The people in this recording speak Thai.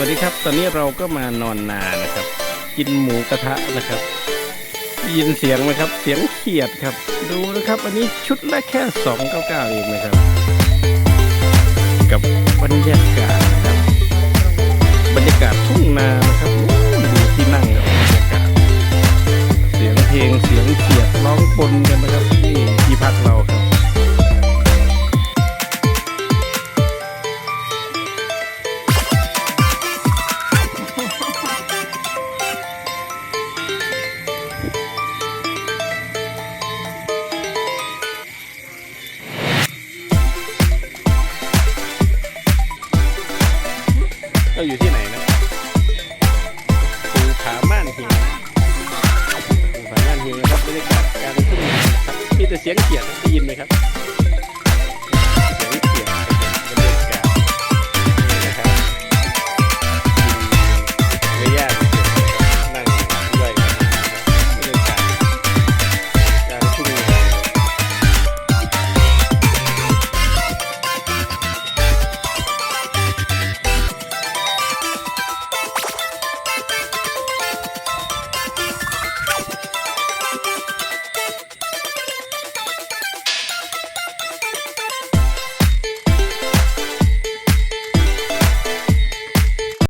วัสดีครับ ตอนนี้เราก็มานอนนานะครับ กินหมูกระทะนะครับยินเสียงไหมครับ เสียงเขียดครับ ดูนะครับ อันนี้ชุดละแค่สองเก้าเก้าเองนะครับ กับบรรยากาศนะครับ บรรยากาศทุ่งนานะครับดูที่นั่งกับบรรยากาศ เสียงเพลงเสียงเขียดร้องปนกันนะครับ เราอยู่ที่ไหนนะภูผาม่านหินภูผาม่านหินนะครับบรรยากาศการขึ้นมีแต่เสียงเขียดได้ยินไหมครับ